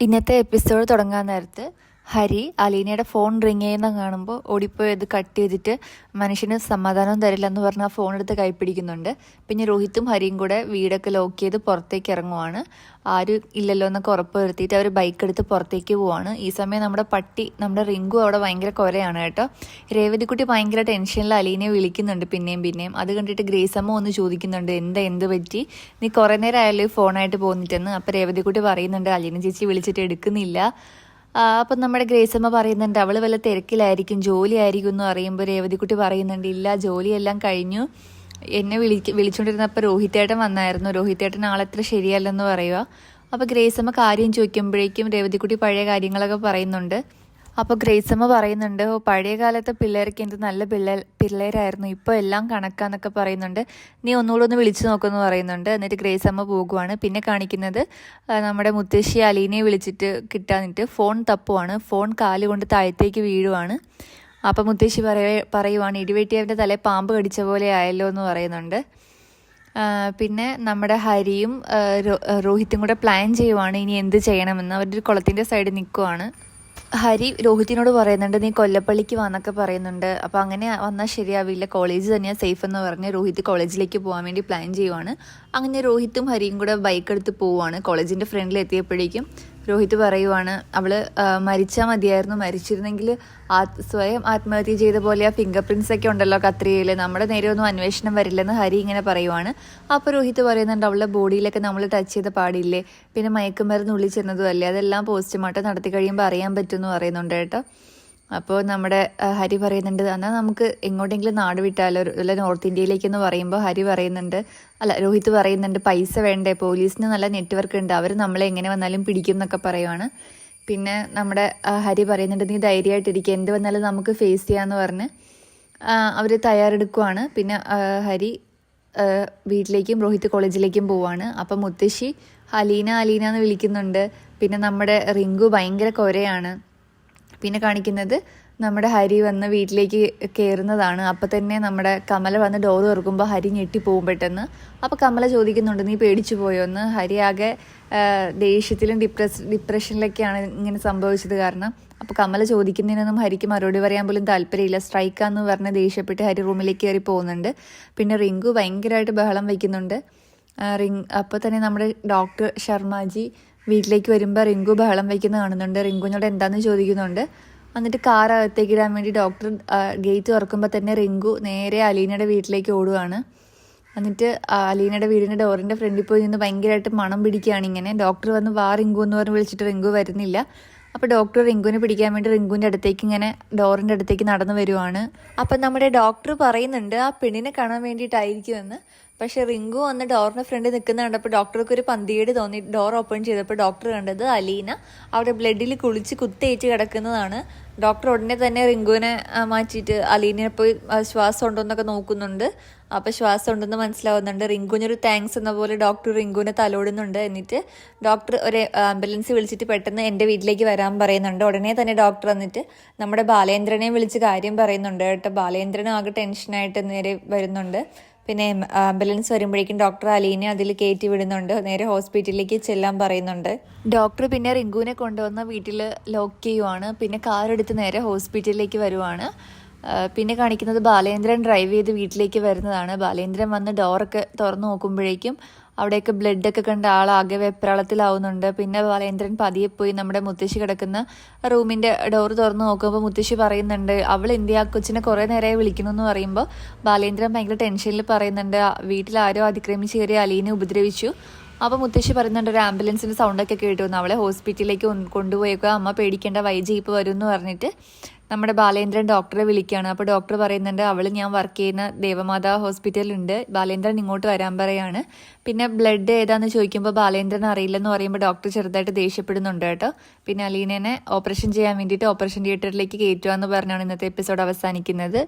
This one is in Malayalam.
ഇന്നത്തെ എപ്പിസോഡ് തുടങ്ങാൻ നേരത്ത് ഹരി അലീനയുടെ ഫോൺ റിങ് ചെയ്യുന്ന കാണുമ്പോൾ ഓടിപ്പോയി അത് കട്ട് ചെയ്തിട്ട് മനുഷ്യന് സമാധാനം തരില്ല എന്ന് പറഞ്ഞ് ആ ഫോൺ എടുത്ത് കൈപ്പിടിക്കുന്നുണ്ട് പിന്നെ രോഹിത്തും ഹരിയും കൂടെ വീടൊക്കെ ലോക്ക് ചെയ്ത് പുറത്തേക്ക് ഇറങ്ങുവാണ്. ആരും ഇല്ലല്ലോ എന്നൊക്കെ ഉറപ്പ് വരുത്തിയിട്ട് അവർ ബൈക്ക് എടുത്ത് പുറത്തേക്ക് പോവാണ്. ഈ സമയം നമ്മുടെ പട്ടി നമ്മുടെ റിങ്കു അവിടെ ഭയങ്കര കൊരയാണ് കേട്ടോ. രേവതിക്കുട്ടി ഭയങ്കര ടെൻഷനിൽ അലീനെ വിളിക്കുന്നുണ്ട് പിന്നെയും പിന്നെയും. അത് കണ്ടിട്ട് ഗ്രേസമ്മ ഒന്ന് ചോദിക്കുന്നുണ്ട് എന്താ എന്ത് പറ്റി? നീ കുറേ നേരം ആയാലും ഫോണായിട്ട് പോന്നിട്ടെന്ന്? അപ്പോൾ രേവതിക്കുട്ടി പറയുന്നുണ്ട് അലീന ചേച്ചി വിളിച്ചിട്ട് എടുക്കുന്നില്ല. അപ്പം നമ്മുടെ ഗ്രേസമ്മ പറയുന്നുണ്ട് അവൾ വല്ല തിരക്കിലായിരിക്കും ജോലി ആയിരിക്കും എന്ന് പറയുമ്പോൾ രേവതിക്കുട്ടി പറയുന്നുണ്ട് ഇല്ല ജോലിയെല്ലാം കഴിഞ്ഞു. എന്നെ വിളി വിളിച്ചുകൊണ്ടിരുന്നപ്പോൾ രോഹിത്തേട്ടൻ വന്നായിരുന്നു. രോഹിത്തേട്ടൻ ആളത്ര ശരിയല്ലെന്ന് പറയുക അപ്പോൾ ഗ്രേസമ്മ കാര്യം ചോദിക്കുമ്പോഴേക്കും രേവതിക്കുട്ടി പഴയ കാര്യങ്ങളൊക്കെ പറയുന്നുണ്ട്. അപ്പോൾ ഗ്രേസമ്മ പറയുന്നുണ്ട് "ഓ, പഴയ കാലത്തെ പിള്ളേർക്ക് എന്ത് നല്ല പിള്ളേർ പിള്ളേരായിരുന്നു. ഇപ്പോൾ എല്ലാം കണക്കാന്നൊക്കെ പറയുന്നുണ്ട്. നീ ഒന്നുകൂടെ ഒന്ന് വിളിച്ചു നോക്കുമെന്ന് പറയുന്നുണ്ട്. എന്നിട്ട് ഗ്രേസമ്മ പോകുവാണ്. പിന്നെ കാണിക്കുന്നത് നമ്മുടെ മുത്തശ്ശി അലീനയെ വിളിച്ചിട്ട് കിട്ടാനിട്ട് ഫോൺ തപ്പുവാണ്. ഫോൺ കാലുകൊണ്ട് താഴത്തേക്ക് വീഴുവാണ്. അപ്പം മുത്തശ്ശി പറയ പറയുവാണ് ഇടിവെട്ടിയവന്റെ തലേ പാമ്പ് കടിച്ച പോലെ ആയല്ലോ എന്ന് പറയുന്നുണ്ട്. പിന്നെ നമ്മുടെ ഹരിയും രോഹിത്തും കൂടെ പ്ലാൻ ചെയ്യുവാണ് ഇനി എന്ത് ചെയ്യണമെന്ന്. അവരുടെ കുളത്തിന്റെ സൈഡിൽ നിൽക്കുവാണ് ഹരി രോഹിത്തിനോട് പറയുന്നുണ്ട് നീ കൊല്ലപ്പള്ളിക്ക് വന്നൊക്കെ പറയുന്നുണ്ട്. അപ്പോൾ അങ്ങനെ വന്നാൽ ശരിയാവില്ല. കോളേജ് തന്നെയാണ് സേഫ് എന്ന് പറഞ്ഞ് രോഹിത് കോളേജിലേക്ക് പോകാൻ വേണ്ടി പ്ലാൻ ചെയ്യുവാണ്. അങ്ങനെ രോഹിത്തും ഹരിയും കൂടെ ബൈക്ക് എടുത്ത് പോവുകയാണ് കോളേജിന്റെ ഫ്രണ്ടിൽ എത്തിയപ്പോഴേക്കും രോഹിത് പറയുവാണ് അവൾ മരിച്ചാൽ മതിയായിരുന്നു. മരിച്ചിരുന്നെങ്കിൽ ആ സ്വയം ആത്മഹത്യ ചെയ്ത പോലെ ആ ഫിംഗർ പ്രിൻസ് ഒക്കെ ഉണ്ടല്ലോ കത്രികയിൽ നമ്മുടെ നേരെ ഒന്നും അന്വേഷണം വരില്ലെന്ന് ഹരി ഇങ്ങനെ പറയുവാണ്. അപ്പോൾ രോഹിത് പറയുന്നുണ്ട് അവളുടെ ബോഡിയിലൊക്കെ നമ്മൾ ടച്ച് ചെയ്ത പാടില്ലേ? പിന്നെ മയക്കുമരുന്ന് ഉള്ളിൽ ചെന്നതും അല്ലേ? അതെല്ലാം പോസ്റ്റ്മോർട്ടം നടത്തി കഴിയുമ്പോൾ അറിയാൻ പറ്റുമെന്ന് പറയുന്നുണ്ട് കേട്ടോ. അപ്പോൾ നമ്മുടെ ഹരി പറയുന്നുണ്ട് എന്നാൽ നമുക്ക് എങ്ങോട്ടെങ്കിലും നാട് വിട്ടാലോ അല്ല നോർത്ത് ഇന്ത്യയിലേക്കെന്ന് പറയുമ്പോൾ ഹരി പറയുന്നുണ്ട് അല്ല രോഹിത് പറയുന്നുണ്ട് പൈസ വേണ്ടേ പോലീസിന് നല്ല നെറ്റ്വർക്ക് ഉണ്ട് അവർ നമ്മളെ എങ്ങനെ വന്നാലും പിടിക്കും എന്നൊക്കെ പറയുവാണ്. പിന്നെ നമ്മുടെ ഹരി പറയുന്നുണ്ട് നീ ധൈര്യമായിട്ടിരിക്കുക എന്ത് വന്നാലും നമുക്ക് ഫേസ് ചെയ്യാമെന്ന് പറഞ്ഞ് അവർ തയ്യാറെടുക്കുവാണ്. പിന്നെ ഹരി വീട്ടിലേക്കും രോഹിത് കോളേജിലേക്കും പോവാണ്. അപ്പം മുത്തശ്ശി ഹലീന അലീന എന്ന് വിളിക്കുന്നുണ്ട്. പിന്നെ നമ്മുടെ റിങ്കു ഭയങ്കര കൊരയാണ്. പിന്നെ കാണിക്കുന്നത് നമ്മുടെ ഹരി വന്ന് വീട്ടിലേക്ക് കയറുന്നതാണ് അപ്പം തന്നെ നമ്മുടെ കമല വന്ന് ഡോറ് തുറക്കുമ്പോൾ ഹരി ഞെട്ടിപ്പോവും പെട്ടെന്ന്. അപ്പോൾ കമല ചോദിക്കുന്നുണ്ട് നീ പേടിച്ചു പോയോ? എന്ന്. ഹരി ആകെ ദേഷ്യത്തിലും ഡിപ്രസ് ഡിപ്രഷനിലൊക്കെയാണ് ഇങ്ങനെ സംഭവിച്ചത് കാരണം. അപ്പോൾ കമല ചോദിക്കുന്നതിനൊന്നും ഹരിക്ക് മറുപടി പറയാൻ പോലും താല്പര്യമില്ല. സ്ട്രൈക്കാന്ന് പറഞ്ഞ് ദേഷ്യപ്പെട്ട് ഹരി റൂമിലേക്ക് കയറി പോകുന്നുണ്ട്. പിന്നെ റിങ്കു ഭയങ്കരമായിട്ട് ബഹളം വയ്ക്കുന്നുണ്ട് റിങ് അപ്പോൾ തന്നെ നമ്മുടെ ഡോക്ടർ ശർമാജി വീട്ടിലേക്ക് വരുമ്പോൾ റിങ്കു ബഹളം വയ്ക്കുന്ന കാണുന്നുണ്ട്. റിങ്കുവിനോട് എന്താണെന്ന് ചോദിക്കുന്നുണ്ട്. എന്നിട്ട് കാർ അകത്തേക്ക് ഇടാൻ വേണ്ടി ഡോക്ടർ ഗേറ്റ് തുറക്കുമ്പോൾ തന്നെ റിങ്കു നേരെ അലീനയുടെ വീട്ടിലേക്ക് ഓടുകയാണ് എന്നിട്ട് അലീനയുടെ വീടിന്റെ ഡോറിന്റെ ഫ്രണ്ടിൽ പോയി നിന്ന് ഭയങ്കരമായിട്ട് മണം പിടിക്കുകയാണ് ഇങ്ങനെ. ഡോക്ടർ വന്ന് വാ റിങ്കു എന്ന് പറഞ്ഞ് വിളിച്ചിട്ട് റിങ്കു വരുന്നില്ല. അപ്പോൾ ഡോക്ടർ റിങ്കുവിനെ പിടിക്കാൻ വേണ്ടി റിങ്കുവിന്റെ അടുത്തേക്ക് ഇങ്ങനെ ഡോറിന്റെ അടുത്തേക്ക് നടന്നു വരുവാണ്. അപ്പം നമ്മുടെ ഡോക്ടർ പറയുന്നുണ്ട് ആ പെണ്ണിനെ കാണാൻ വേണ്ടിയിട്ടായിരിക്കുമെന്ന്. പക്ഷെ റിങ്കു വന്ന് ഡോറിന് ഫ്രണ്ടിൽ നിൽക്കുന്ന കണ്ടപ്പോൾ ഡോക്ടർക്ക് ഒരു പന്തിയേട് തോന്നി. ഡോർ ഓപ്പൺ ചെയ്തപ്പോൾ ഡോക്ടർ കണ്ടത് അലീന അവിടെ ബ്ലഡിൽ കുളിച്ച് കുത്തേറ്റ് കിടക്കുന്നതാണ്. ഡോക്ടർ ഉടനെ തന്നെ റിങ്കുവിനെ മാറ്റിയിട്ട് അലീനയെ പോയി ശ്വാസം ഉണ്ടോ എന്നൊക്കെ നോക്കുന്നുണ്ട്. അപ്പോൾ ശ്വാസം ഉണ്ടെന്ന് മനസ്സിലാവുന്നുണ്ട്. റിങ്കുവിനൊരു താങ്ക്സ് എന്ന പോലെ ഡോക്ടർ റിങ്കുവിനെ തലോടുന്നുണ്ട് എന്നിട്ട് ഡോക്ടർ ഒരു ആംബുലൻസ് വിളിച്ചിട്ട് പെട്ടെന്ന് എന്റെ വീട്ടിലേക്ക് വരാൻ പറയുന്നുണ്ട്. ഉടനെ തന്നെ ഡോക്ടർ വന്നിട്ട് നമ്മുടെ ബാലേന്ദ്രനെ വിളിച്ച് കാര്യം പറയുന്നുണ്ട് കേട്ടോ. ബാലേന്ദ്രനും ആകെ ടെൻഷനായിട്ട് നേരെ വരുന്നുണ്ട്. പിന്നെ ആംബുലൻസ് വരുമ്പോഴേക്കും ഡോക്ടർ അലീനെ അതിൽ കയറ്റി വിടുന്നുണ്ട്. നേരെ ഹോസ്പിറ്റലിലേക്ക് ചെല്ലാൻ പറയുന്നുണ്ട്. ഡോക്ടർ പിന്നെ റിങ്കുവിനെ കൊണ്ടുവന്ന് വീട്ടിൽ ലോക്ക് ചെയ്യുവാണ്. പിന്നെ കാർ എടുത്ത് നേരെ ഹോസ്പിറ്റലിലേക്ക് വരുവാണ്. പിന്നെ കാണിക്കുന്നത് ബാലേന്ദ്രൻ ഡ്രൈവ് ചെയ്ത് വീട്ടിലേക്ക് വരുന്നതാണ്. ബാലേന്ദ്രൻ വന്ന് ഡോറൊക്കെ തുറന്നു നോക്കുമ്പോഴേക്കും അവിടെയൊക്കെ ബ്ലഡൊക്കെ കണ്ട് ആളാകെ വെപ്രാളത്തിലാവുന്നുണ്ട്. പിന്നെ ബാലേന്ദ്രൻ പതിയെ പോയി നമ്മുടെ മുത്തശ്ശി കിടക്കുന്ന റൂമിന്റെ ഡോർ തുറന്നു നോക്കുമ്പോൾ മുത്തശ്ശി പറയുന്നുണ്ട് അവൾ ഇന്ത്യ കൊച്ചിനെ കുറേ നേരമായി വിളിക്കുന്നു എന്ന് പറയുമ്പോൾ ബാലേന്ദ്രൻ ഭയങ്കര ടെൻഷനിൽ പറയുന്നുണ്ട് വീട്ടിൽ ആരോ അതിക്രമിച്ച് കയറി അലീനെ ഉപദ്രവിച്ചു. അപ്പോൾ മുത്തശ്ശി പറയുന്നുണ്ട് ഒരു ആംബുലൻസിന്റെ സൗണ്ടൊക്കെ കേട്ടു അവളെ ഹോസ്പിറ്റലിലേക്ക് കൊണ്ടുപോയേക്കുക അമ്മ പേടിക്കേണ്ട വൈ ജീപ്പ് വരും എന്ന് പറഞ്ഞിട്ട്. നമ്മുടെ ബാലേന്ദ്രൻ ഡോക്ടറെ വിളിക്കുകയാണ്. അപ്പോൾ ഡോക്ടർ പറയുന്നുണ്ട് അവൾ ഞാൻ വർക്ക് ചെയ്യുന്ന ദേവമാതാ ഹോസ്പിറ്റലുണ്ട് ബാലേന്ദ്രൻ ഇങ്ങോട്ട് വരാൻ പറയാണ്. പിന്നെ ബ്ലഡ് ഏതാന്ന് ചോദിക്കുമ്പോൾ ബാലേന്ദ്രൻ അറിയില്ലെന്ന് പറയുമ്പോൾ ഡോക്ടർ ചെറുതായിട്ട് ദേഷ്യപ്പെടുന്നുണ്ട് കേട്ടോ. പിന്നെ അലീനനെ ഓപ്പറേഷൻ ചെയ്യാൻ വേണ്ടിയിട്ട് ഓപ്പറേഷൻ തിയേറ്ററിലേക്ക് കയറ്റുക എന്ന് പറഞ്ഞാണ് ഇന്നത്തെ എപ്പിസോഡ് അവസാനിക്കുന്നത്.